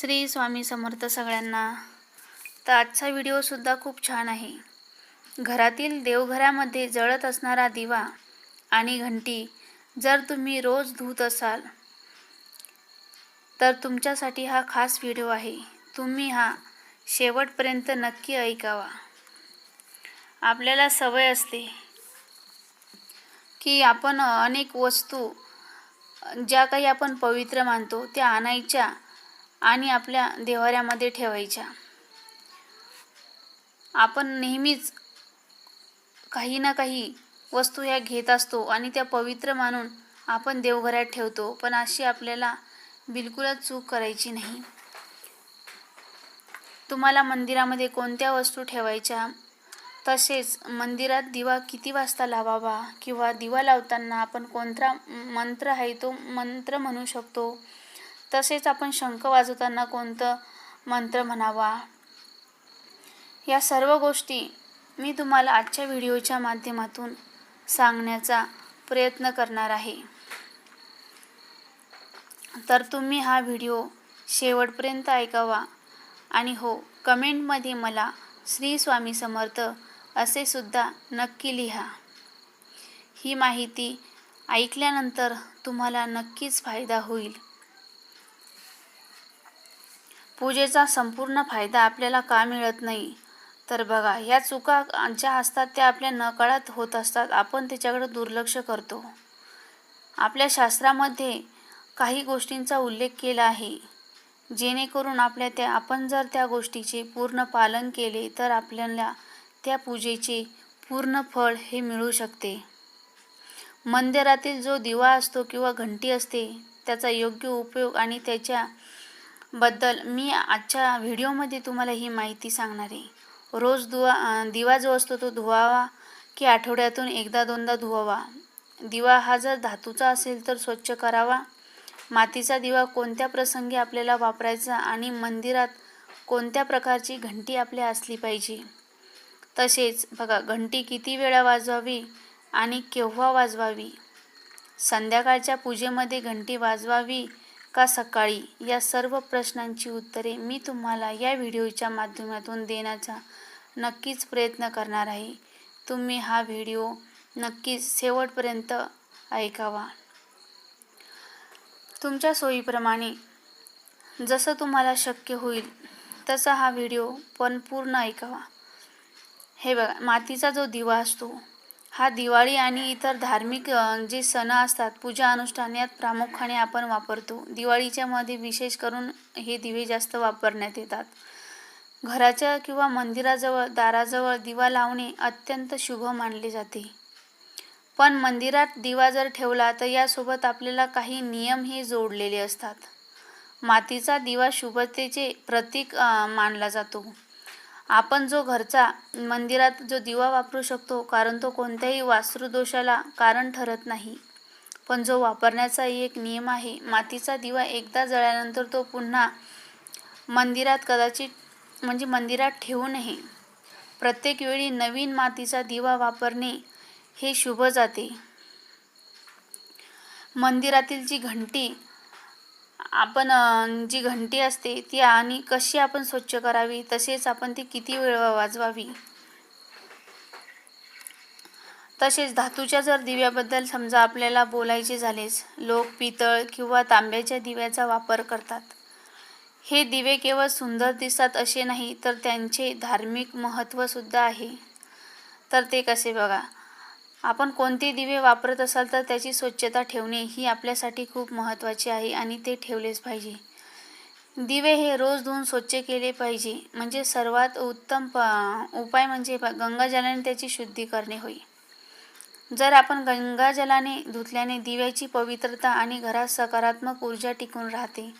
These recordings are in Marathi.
श्री स्वामी समर्थ सगळ्यांना. तर आजचा व्हिडिओसुद्धा खूप छान आहे. घरातील देवघरामध्ये जळत असणारा दिवा आणि घंटी जर तुम्ही रोज धुत असाल तर तुमच्यासाठी हा खास व्हिडिओ आहे. तुम्ही हा शेवटपर्यंत नक्की ऐकावा. आपल्याला सवय असते की आपण अनेक वस्तू ज्या काही आपण पवित्र मानतो त्या आणायच्या आणि आपल्या देवाऱ्यामध्ये ठेवायच्या. आपण नेहमीच काही ना काही वस्तू ह्या घेत असतो आणि त्या पवित्र मानून आपण देवघरात ठेवतो पण अशी आपल्याला बिलकुलच चूक करायची नाही. तुम्हाला मंदिरामध्ये कोणत्या वस्तू ठेवायच्या? तसेच मंदिरात दिवा किती वाजता लावावा? किंवा दिवा लावताना आपण कोणता मंत्र आहे तो मंत्र म्हणू शकतो? तसेच आपण शंख वाजवताना कोणतं मंत्र म्हणावा? या सर्व गोष्टी मी तुम्हाला आजच्या व्हिडिओच्या माध्यमातून सांगण्याचा प्रयत्न करणार आहे. तर तुम्ही हा व्हिडिओ शेवटपर्यंत ऐकावा आणि हो कमेंटमध्ये मला श्री स्वामी समर्थ असे सुद्धा नक्की लिहा. ही माहिती ऐकल्यानंतर तुम्हाला नक्कीच फायदा होईल. पूजेचा संपूर्ण फायदा आपल्याला का मिळत नाही? तर बघा ह्या चुका ज्या असतात त्या आपल्या नकळत होत असतात. आपण त्याच्याकडे दुर्लक्ष करतो. आपल्या शास्त्रामध्ये काही गोष्टींचा उल्लेख केला आहे. जेणेकरून आपल्या त्या आपण जर त्या गोष्टीचे पूर्ण पालन केले तर आपल्याला त्या पूजेचे पूर्ण फळ हे मिळू शकते. मंदिरातील जो दिवा असतो किंवा घंटी असते त्याचा योग्य उपयोग आणि त्याच्या बद्दल मी आजच्या व्हिडिओमध्ये तुम्हाला ही माहिती सांगणार आहे. रोज दुवा दिवा जो असतो तो धुवावा की आठवड्यातून एकदा दोनदा धुवावा. दिवा हा जर धातूचा असेल तर स्वच्छ करावा. मातीचा दिवा कोणत्या प्रसंगी आपल्याला वापरायचा आणि मंदिरात कोणत्या प्रकारची घंटी आपल्या असली पाहिजे? तसेच बघा घंटी किती वेळा वाजवावी आणि केव्हा वाजवावी? संध्याकाळच्या पूजेमध्ये घंटी वाजवावी का सकाळी? या सर्व प्रश्नांची उत्तरे मी तुम्हाला या व्हिडिओच्या माध्यमातून देण्याचा नक्कीच प्रयत्न करणार आहे. तुम्ही हा व्हिडिओ नक्कीच शेवटपर्यंत ऐकावा. तुमच्या सोयीप्रमाणे जसं तुम्हाला शक्य होईल तसा हा व्हिडिओ पण पूर्ण ऐकावा. हे बघा मातीचा जो दिवा असतो हा दिवाळी आणि इतर धार्मिक जे सण असतात पूजा अनुष्ठान यात प्रामुख्याने आपण वापरतो. दिवाळीच्या मध्ये विशेष करून हे दिवे जास्त वापरण्यात येतात. घराच्या किंवा मंदिराजवळ दाराजवळ दिवा लावणे अत्यंत शुभ मानले जाते. पण मंदिरात दिवा जर ठेवला तर यासोबत आपल्याला काही नियम हे जोडलेले असतात. मातीचा दिवा शुभतेचे प्रतीक मानला जातो. आपण जो घरचा मंदिरात जो दिवा वापरू शकतो कारण तो कोणत्याही वास्तुदोषाला कारण ठरत नाही. पण जो वापरण्याचा एक नियम आहे मातीचा दिवा एकदा जळल्यानंतर तो पुन्हा मंदिरात कदाचित म्हणजे मंदिरात ठेवू नये. प्रत्येक वेळी नवीन मातीचा दिवा वापरणे हे शुभ जाते. मंदिरातील जी घंटी आपण जी घंटी असते ती आणि कशी आपण स्वच्छ करावी तसेच आपण ती किती वेळ वाजवावी? तसेच धातूच्या जर दिव्याबद्दल समजा आपल्याला बोलायचे झालेच लोक पितळ किंवा तांब्याच्या दिव्याचा वापर करतात. हे दिवे केवळ सुंदर दिसतात असे नाही तर त्यांचे धार्मिक महत्त्वसुद्धा आहे. तर ते कसे बघा? आपण कोणते दिवे वापरत असाल तर त्याची स्वच्छता ठेवणे ही आपल्यासाठी खूप महत्त्वाची आहे आणि ते ठेवलेच पाहिजे. दिवे हे रोज धुवून स्वच्छ केले पाहिजे. म्हणजे सर्वात उत्तम प उपाय म्हणजे गंगाजलाने त्याची शुद्धी करणे होय. जर आपण गंगाजलाने धुतल्याने दिव्याची पवित्रता आणि घरात सकारात्मक ऊर्जा टिकून राहते.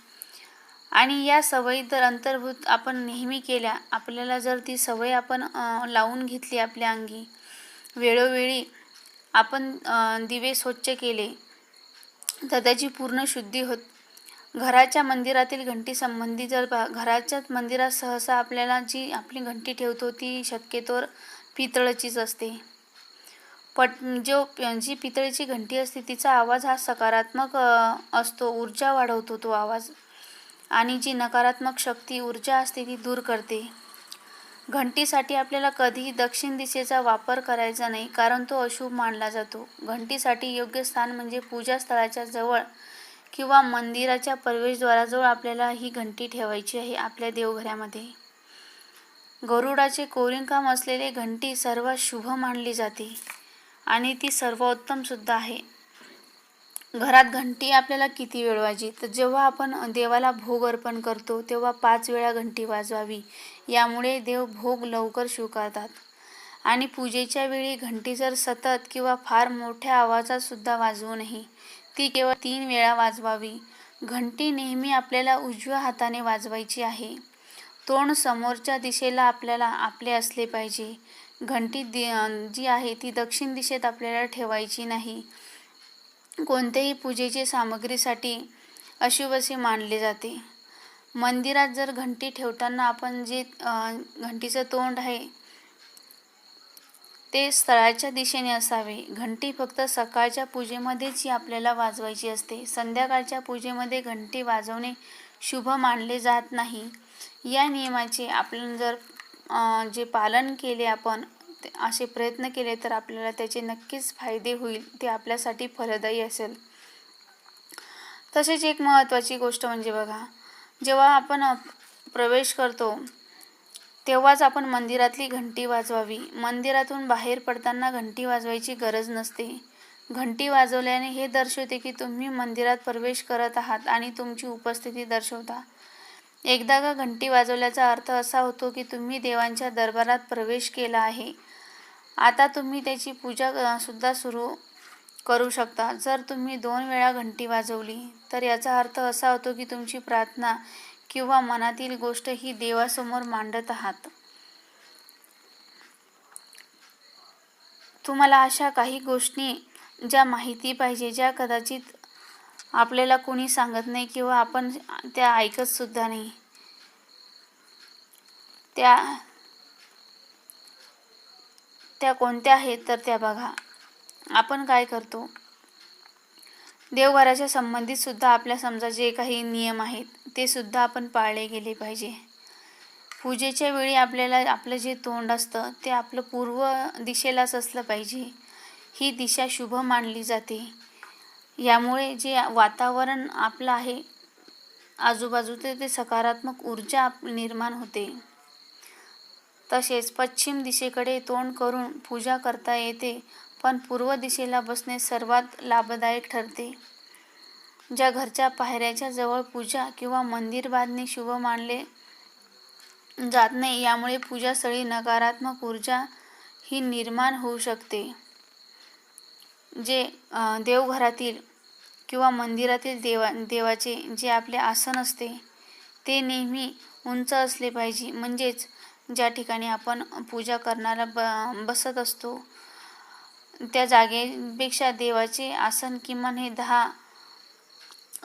आणि या सवयी जर अंतर्भूत आपण नेहमी केल्या आपल्याला जर ती सवय आपण लावून घेतली आपल्या अंगी वेळोवेळी आपण दिवे स्वच्छ केले तर त्याची पूर्ण शुद्धी होत. घराच्या मंदिरातील घंटीसंबंधी जर जर घराच्याच मंदिरात सहसा आपल्याला जी आपली घंटी ठेवतो ती शक्यतोवर पितळचीच असते. पट जो जी पितळीची घंटी असते तिचा आवाज हा सकारात्मक असतो ऊर्जा वाढवतो तो आवाज. आणि जी नकारात्मक शक्ती ऊर्जा असते ती दूर करते. घंटीसाठी आपल्याला कधीही दक्षिण दिशेचा वापर करायचा नाही कारण तो अशुभ मानला जातो. घंटीसाठी योग्य स्थान म्हणजे पूजास्थळाच्या जवळ किंवा मंदिराच्या प्रवेशद्वाराजवळ आपल्याला ही घंटी ठेवायची आहे आपल्या देवघरामध्ये. गरुडाचे कोरींकाम असलेले घंटी सर्वात शुभ मानली जाते आणि ती सर्वोत्तमसुद्धा आहे. घरात घंटी आपल्याला किती वेळ वाजी तर जेव्हा आपण देवाला भोग अर्पण करतो तेव्हा पाच वेळा घंटी वाजवावी. यामुळे देव भोग लवकर स्वीकारतात. आणि पूजेच्या वेळी घंटी जर सतत किंवा फार मोठ्या आवाजात सुद्धा वाजवू नये ती केवळ तीन वेळा वाजवावी. घंटी नेहमी आपल्याला उजव्या हाताने वाजवायची आहे. तोंड समोरच्या दिशेला आपल्याला आपले असले पाहिजे. घंटी दि जी आहे ती दक्षिण दिशेत आपल्याला ठेवायची नाही. कोणत्याही पूजेची सामग्रीसाठी अशुभ असे मानले जाते. मंदिरात जर घंटी ठेवताना आपण जे घंटीचं तोंड आहे ते स्थळाच्या दिशेने असावे. घंटी फक्त सकाळच्या पूजेमध्येच ही आपल्याला वाजवायची असते. संध्याकाळच्या पूजेमध्ये घंटी वाजवणे शुभ मानले जात नाही. या नियमाचे आपण जर जे पालन केले आपण असे प्रयत्न केले तर आपल्याला त्याचे नक्कीच फायदे होईल ते आपल्यासाठी फलदायी असेल. तसेच एक महत्त्वाची गोष्ट म्हणजे बघा जेव्हा आपण प्रवेश करतो तेव्हाच आपण मंदिरातली घंटी वाजवावी. मंदिरातून बाहेर पडताना घंटी वाजवायची गरज नसते. घंटी वाजवल्याने हे दर्शवते की तुम्ही मंदिरात प्रवेश करत आहात आणि तुमची उपस्थिती दर्शवता. एकदा का घंटी वाजवल्याचा अर्थ असा होतो की तुम्ही देवांच्या दरबारात प्रवेश केला आहे. आता तुम्ही त्याची पूजा सुद्धा सुरू करू शकता. जर तुम्ही दोन वेळा घंटी वाजवली तर याचा अर्थ असा होतो की तुमची प्रार्थना किंवा मनातील गोष्ट ही देवासमोर मांडत आहात. तुम्हाला अशा काही गोष्टी ज्या माहिती पाहिजे ज्या कदाचित आपल्याला कोणी सांगत नाही किंवा आपण त्या ऐकत सुद्धा नाही. त्या त्या कोणत्या आहेत तर त्या बघा. आपण काय करतो? देवघराच्या संबंधित सुद्धा आपल्या समजा जे काही नियम आहेत ते सुद्धा आपण पाळले गेले पाहिजे. पूजेच्या वेळी आपल्याला आपलं जे तोंड असतं ते आपलं पूर्व दिशेलाच असलं पाहिजे. ही दिशा शुभ मानली जाते. यामुळे जे वातावरण आपलं आहे आजूबाजूचे ते सकारात्मक ऊर्जा निर्माण होते. तसेच पश्चिम दिशेकडे तोंड करून पूजा करता येते पण पूर्व दिशेला बसणे सर्वात लाभदायक ठरते. ज्या घरच्या पायऱ्याच्या जवळ पूजा किंवा मंदिर बांधणे शुभ मानले जात नाही यामुळे पूजास्थळी नकारात्मक ऊर्जा ही निर्माण होऊ शकते. जे देवघरातील किंवा मंदिरातील देवा देवाचे जे आपले आसन असते ते नेहमी उंच असले पाहिजे. म्हणजेच ज्या ठिकाणी आपण पूजा करणारा ब बसत असतो त्या जागेपेक्षा देवाचे आसन किमान हे दहा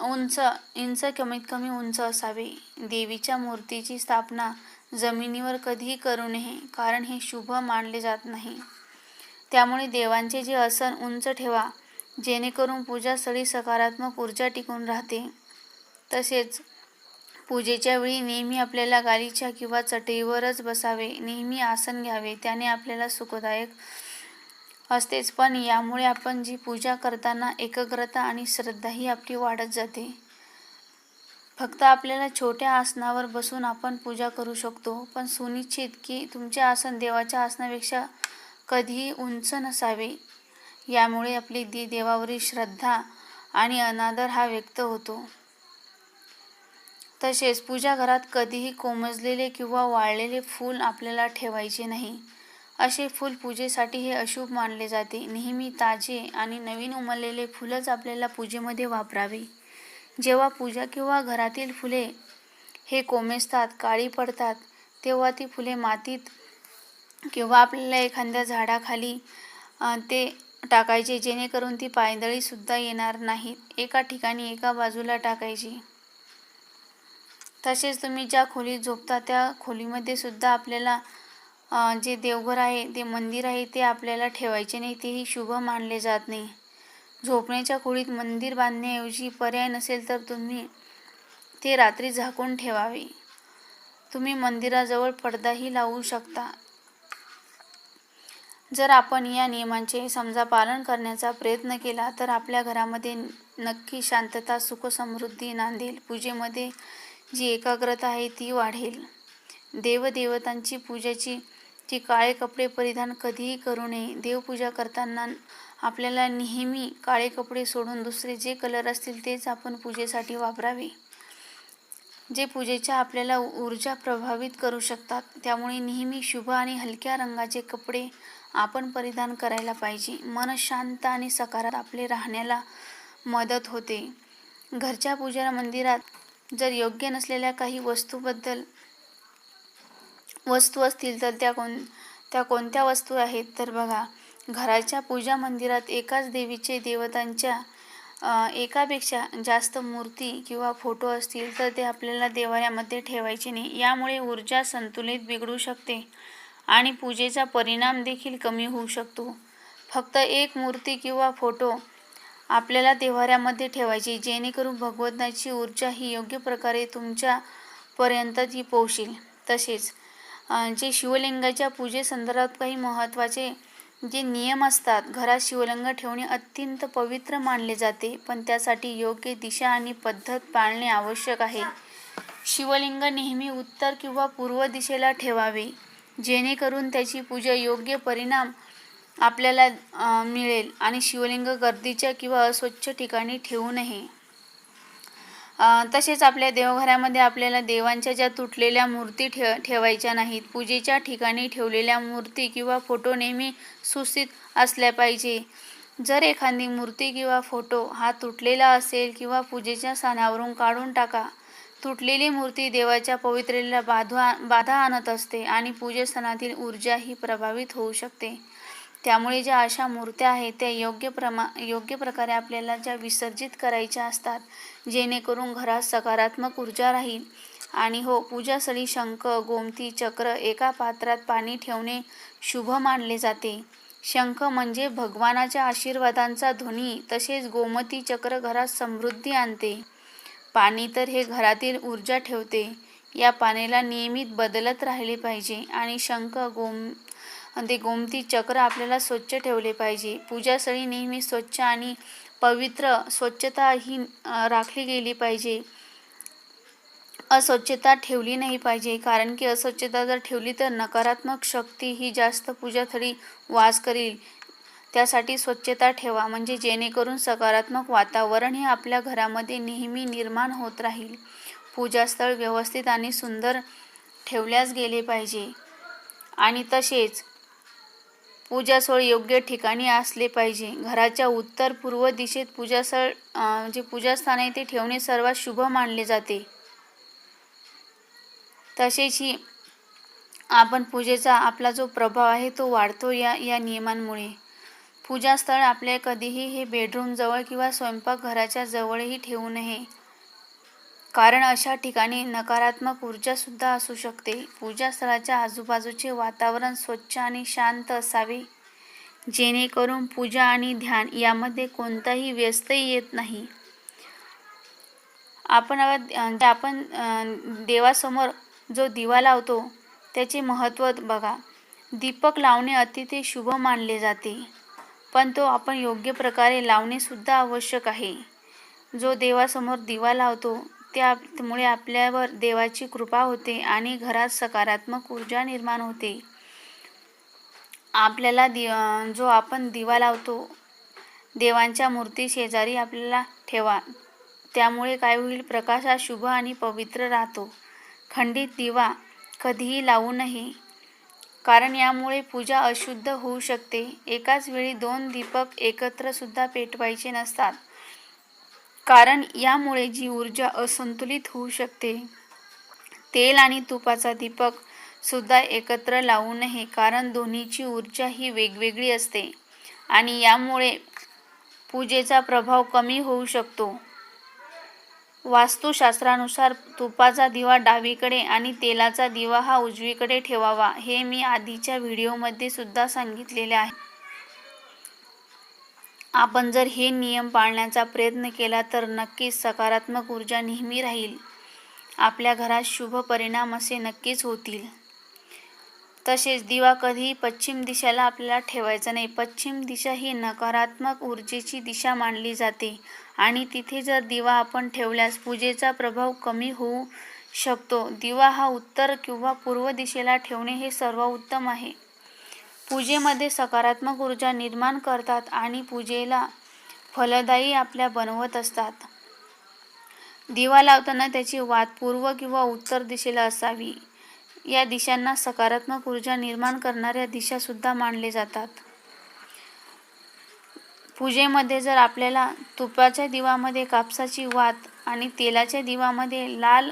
उंच इंच कमीत कमी उंच असावे. देवीच्या मूर्तीची स्थापना जमिनीवर कधीही करू नये कारण हे शुभ मानले जात नाही. त्यामुळे देवांचे जे आसन उंच ठेवा जेणेकरून पूजास्थळी सकारात्मक ऊर्जा टिकून राहते. तसेच पूजेच्या वेळी नेहमी आपल्याला गालीच्या किंवा चटईवरच बसावे नेहमी आसन घ्यावे त्याने आपल्याला सुखदायक असतेच. पण यामुळे आपण जी पूजा करताना एकाग्रता आणि श्रद्धाही आपली वाढत जाते. फक्त आपल्याला छोट्या आसनावर बसून आपण पूजा करू शकतो पण सुनिश्चित की तुमचे आसन देवाच्या आसनापेक्षा कधीही उंच नसावे. यामुळे आपली दी देवावरील श्रद्धा आणि अनादर हा व्यक्त होतो. तसेच पूजा घरात कधीही कोमजलेले किंवा वाळलेले फूल आपल्याला ठेवायचे नाही. असे फूल पूजेसाठी हे अशुभ मानले जाते. नेहमी ताजे आणि नवीन उमललेले फुलंच आपल्याला पूजेमध्ये वापरावे. जेव्हा पूजा किंवा घरातील फुले हे कोमेजतात काळी पडतात तेव्हा ती फुले मातीत किंवा आपल्याला एखाद्या झाडाखाली ते टाकायचे जेणेकरून ती पायदळीसुद्धा येणार नाहीत. एका ठिकाणी एका बाजूला टाकायची. तसेच तुम्ही ज्या खोलीत झोपता त्या खोलीमध्ये सुद्धा आपल्याला जे देवघर आहे ते मंदिर आहे ते आपल्याला ठेवायचे नाही. तेही शुभ मानले जात नाही. झोपण्याच्या खोलीत मंदिर बांधण्याऐवजी पर्याय नसेल तर तुम्ही ते रात्री झाकून ठेवावे. तुम्ही मंदिराजवळ पडदाही लावू शकता. जर आपण या नियमांचे समजा पालन करण्याचा प्रयत्न केला तर आपल्या घरामध्ये नक्की शांतता सुखसमृद्धी नांदेल. पूजेमध्ये जी एकाग्रता आहे ती वाढेल. देवदेवतांची पूजाची ती काळे कपडे परिधान कधीही करू नये. देवपूजा करताना आपल्याला नेहमी काळे कपडे सोडून दुसरे जे कलर असतील तेच आपण पूजेसाठी वापरावे. जे पूजेच्या आपल्याला ऊर्जा प्रभावित करू शकतात त्यामुळे नेहमी शुभ आणि हलक्या रंगाचे कपडे आपण परिधान करायला पाहिजे. मन शांत आणि सकारात आपले राहण्याला मदत होते. घरच्या पूजा मंदिरात जर योग्य नसलेल्या काही वस्तूबद्दल वस्तू असतील तर त्या कोण त्या कोणत्या वस्तू आहेत? तर बघा घराच्या पूजा मंदिरात एकाच देवीचे देवतांच्या एकापेक्षा जास्त मूर्ती किंवा फोटो असतील तर ते आपल्याला देवाऱ्यामध्ये ठेवायचे नाही. यामुळे ऊर्जा संतुलित बिघडू शकते आणि पूजेचा परिणाम देखील कमी होऊ शकतो. फक्त एक मूर्ती किंवा फोटो आपल्याला देव्हाऱ्यामध्ये ठेवायची जेणेकरून भगवंताची ऊर्जा ही योग्य प्रकारे तुमच्यापर्यंत ती पोहोचेल. तसेच जे शिवलिंगाच्या पूजेसंदर्भात काही महत्त्वाचे जे नियम असतात घरात शिवलिंग ठेवणे अत्यंत पवित्र मानले जाते पण त्यासाठी योग्य दिशा आणि पद्धत पाळणे आवश्यक आहे. शिवलिंग नेहमी उत्तर किंवा पूर्व दिशेला ठेवावे जेणेकरून त्याची पूजा योग्य परिणाम आपल्याला मिळेल. आणि शिवलिंग गर्दीच्या किंवा अस्वच्छ ठिकाणी ठेवू नये. तसेच आपल्या देवघरामध्ये आपल्याला देवांच्या ज्या तुटलेल्या मूर्ती ठे ठेवायच्या नाहीत पूजेच्या ठिकाणी ठेवलेल्या मूर्ती किंवा फोटो नेहमी सुस्थित असल्या पाहिजे. जर एखादी मूर्ती किंवा फोटो हा तुटलेला असेल किंवा पूजेच्या स्थानावरून काढून टाका. तुटलेली मूर्ती देवाच्या पवित्रेला बाधा बाधा आणत असते आणि पूजेस्थानातील ऊर्जाही प्रभावित होऊ शकते. त्यामुळे ज्या अशा मूर्त्या आहेत त्या योग्य प्रमा योग्य प्रकारे आपल्याला ज्या विसर्जित करायच्या असतात जेणेकरून घरात सकारात्मक ऊर्जा राहील. आणि हो पूजास्थळी शंख गोमती चक्र एका पात्रात पाणी ठेवणे शुभ मानले जाते. शंख म्हणजे भगवानाच्या आशीर्वादांचा ध्वनी तसेच गोमती चक्र घरात समृद्धी आणते. पाणी तर हे घरातील ऊर्जा ठेवते. या पाण्याला नियमित बदलत राहिले पाहिजे. आणि शंख गोम ते गोमती चक्र आपल्याला स्वच्छ ठेवले पाहिजे. पूजास्थळी नेहमी स्वच्छ आणि पवित्र स्वच्छता ही राखली गेली पाहिजे. अस्वच्छता ठेवली नाही पाहिजे. कारण की अस्वच्छता जर ठेवली तर नकारात्मक शक्ती ही जास्त पूजास्थळी वास करील. त्यासाठी स्वच्छता ठेवा. म्हणजे जेणेकरून सकारात्मक वातावरण हे आपल्या घरामध्ये नेहमी निर्माण होत राहील. पूजास्थळ व्यवस्थित आणि सुंदर ठेवल्यास गेले पाहिजे. आणि तसेच पूजास्थळ योग्य ठिकाणी असले पाहिजे. घराच्या उत्तर पूर्व दिशेत पूजास्थळ जे पूजास्थान आहे ते ठेवणे सर्वात शुभ मानले जाते. तसेच ही आपण पूजेचा आपला जो प्रभाव आहे तो वाढतो या या नियमांमुळे. पूजास्थळ आपल्या कधीही हे बेडरूमजवळ किंवा स्वयंपाकघराच्या जवळही ठेवू नये. कारण अशा ठिकाणी नकारात्मक ऊर्जासुद्धा असू शकते. पूजास्थळाच्या आजूबाजूचे वातावरण स्वच्छ आणि शांत असावे. जेणेकरून पूजा आणि ध्यान यामध्ये कोणताही व्यस्तही येत नाही. आपण म्हणजे आपण देवासमोर जो दिवा लावतो त्याचे महत्त्व बघा. दीपक लावणे अतिशय शुभ मानले जाते. पण तो आपण योग्य प्रकारे लावणेसुद्धा आवश्यक आहे. जो देवासमोर दिवा लावतो त्यामुळे आपल्यावर देवाची कृपा होते आणि घरात सकारात्मक ऊर्जा निर्माण होते. आपल्याला दि जो आपण दिवा लावतो देवांच्या मूर्ती शेजारी आपल्याला ठेवा. त्यामुळे काय होईल? प्रकाश हा शुभ आणि पवित्र राहतो. खंडित दिवा कधीही लावू नये. कारण यामुळे पूजा अशुद्ध होऊ शकते. एकाच वेळी दोन दीपक एकत्रसुद्धा पेटवायचे नसतात. कारण यामुळे जी ऊर्जा असंतुलित होऊ शकते. तेल आणि तुपाचा दीपक सुद्धा एकत्र लावू नये कारण दोन्हीची ऊर्जा ही वेगवेगळी असते आणि यामुळे पूजेचा प्रभाव कमी होऊ शकतो. वास्तुशास्त्रानुसार तुपाचा दिवा डावीकडे आणि तेलाचा दिवा हा उजवीकडे ठेवावा हे मी आधीच्या व्हिडिओमध्ये सुद्धा सांगितलेले आहे. आपण जर हे नियम पाळण्याचा प्रयत्न केला तर नक्कीच सकारात्मक ऊर्जा नेहमी राहील. आपल्या घरात शुभ परिणाम असे नक्कीच होतील. तसेच दिवा कधीही पश्चिम दिशेला आपल्याला ठेवायचा नाही. पश्चिम दिशा ही नकारात्मक ऊर्जेची दिशा मानली जाते आणि तिथे जर दिवा आपण ठेवल्यास पूजेचा प्रभाव कमी होऊ शकतो. दिवा हा उत्तर किंवा पूर्व दिशेला ठेवणे हे सर्व उत्तम आहे. पूजेमध्ये सकारात्मक ऊर्जा निर्माण करतात आणि पूजेला फलदायी आपल्या बनवत असतात. दिवा लावताना त्याची वात पूर्व किंवा उत्तर दिशेला असावी. या दिशांना सकारात्मक ऊर्जा निर्माण करणाऱ्या दिशासुद्धा मानले जातात. पूजेमध्ये जर आपल्याला तुपाच्या दिवामध्ये कापसाची वात आणि तेलाच्या दिवामध्ये लाल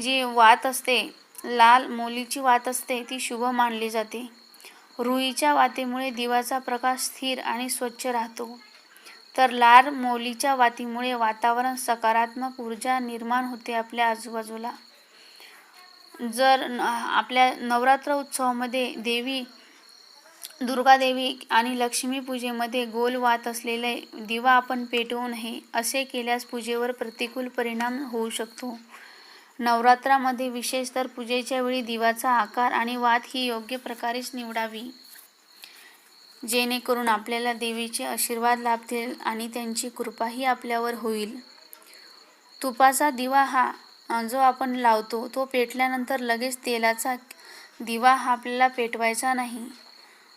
जी वात असते लाल मोलीची वात असते ती शुभ मानली जाते. रुईच्या वातीमुळे दिवाचा प्रकाश स्थिर आणि स्वच्छ राहतो. तर लाल मोलीच्या वातीमुळे वातावरण सकारात्मक ऊर्जा निर्माण होते आपल्या आजूबाजूला. जर आपल्या नवरात्र उत्सवामध्ये देवी दुर्गादेवी आणि लक्ष्मी पूजेमध्ये गोल वात असलेले दिवा आपण पेटवू नये असे केल्यास पूजेवर प्रतिकूल परिणाम होऊ शकतो. नवरात्रामध्ये विशेष तर पूजेच्या वेळी दिवाचा आकार आणि वात ही योग्य प्रकारेच निवडावी. जेणेकरून आपल्याला देवीचे आशीर्वाद लाभतील आणि त्यांची कृपाही आपल्यावर होईल. तुपाचा दिवा हा जो आपण लावतो तो पेटल्यानंतर लगेच तेलाचा दिवा हा आपल्याला पेटवायचा नाही.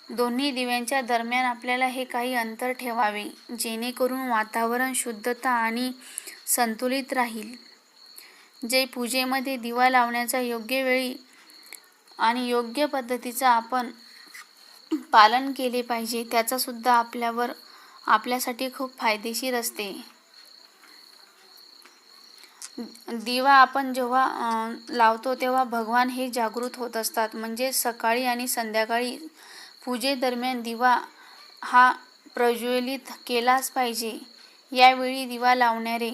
दोन्ही दिव्यांच्या दरम्यान आपल्याला हे काही अंतर ठेवावे जेणेकरून वातावरण शुद्धता आणि संतुलित राहील. जे पूजेमध्ये दिवा लावण्याचा योग्य वेळी आणि योग्य पद्धतीचा आपण पालन केले पाहिजे त्याचासुद्धा आपल्यावर आपल्यासाठी खूप फायदेशीर असते. दिवा आपण जेव्हा लावतो तेव्हा भगवान हे जागृत होत असतात. म्हणजे सकाळी आणि संध्याकाळी पूजेदरम्यान दिवा हा प्रज्वलित केलाच पाहिजे. यावेळी दिवा लावणारे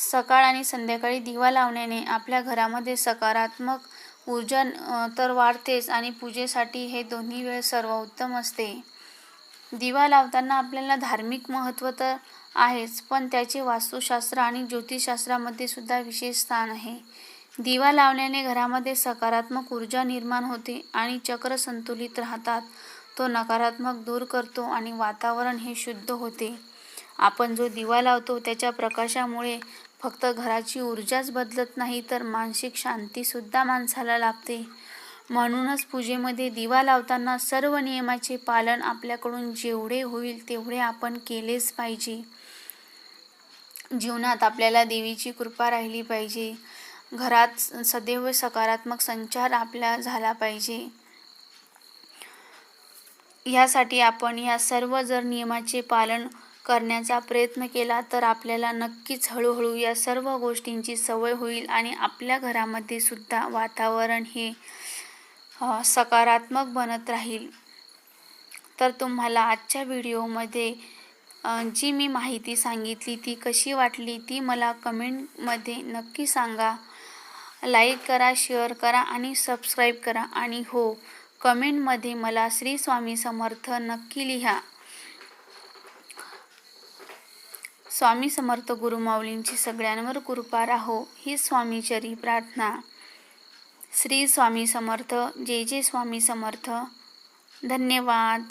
सकाळ आणि संध्याकाळी दिवा लावण्याने आपल्या घरामध्ये सकारात्मक ऊर्जा तर वाढतेच आणि पूजेसाठी हे दोन्ही वेळ सर्वोत्तम असते. दिवा लावताना आपल्याला धार्मिक महत्त्व तर आहेच पण त्याचे वास्तुशास्त्र आणि ज्योतिषशास्त्रामध्ये सुद्धा विशेष स्थान आहे. दिवा लावल्याने घरामध्ये सकारात्मक ऊर्जा निर्माण होते आणि चक्र संतुलित राहतात. तो नकारात्मक दूर करतो आणि वातावरण हे शुद्ध होते. आपण जो दिवा लावतो त्याच्या प्रकाशामुळे फक्त घराची ऊर्जाच बदलत नाही तर मानसिक शांतीसुद्धा माणसाला लाभते. म्हणूनच पूजेमध्ये दिवा लावताना सर्व नियमाचे पालन आपल्याकडून जेवढे होईल तेवढे आपण केलेच पाहिजे. जीवनात आपल्याला देवीची कृपा राहिली पाहिजे. घरात सदैव सकारात्मक संचार आपला झाला पाहिजे. यासाठी आपण या सर्व जर नियमाचे पालन करण्याचा प्रयत्न केला तर आपल्याला नक्कीच हळूहळू या सर्व गोष्टींची सवय होईल आणि आपल्या घरामध्ये सुद्धा वातावरण हे सकारात्मक बनत राहील. तर तुम्हाला आजच्या व्हिडिओमध्ये जी मी माहिती सांगितली ती कशी वाटली ती मला कमेंटमध्ये नक्की सांगा. लाईक करा शेअर करा आणि सबस्क्राईब करा. आणि हो कमेंटमध्ये मला श्री स्वामी समर्थ नक्की लिहा. स्वामी समर्थ गुरुमाऊलींची सगळ्यांवर कृपा राहो ही स्वामीचरी प्रार्थना. श्री स्वामी समर्थ जे जे स्वामी समर्थ. धन्यवाद.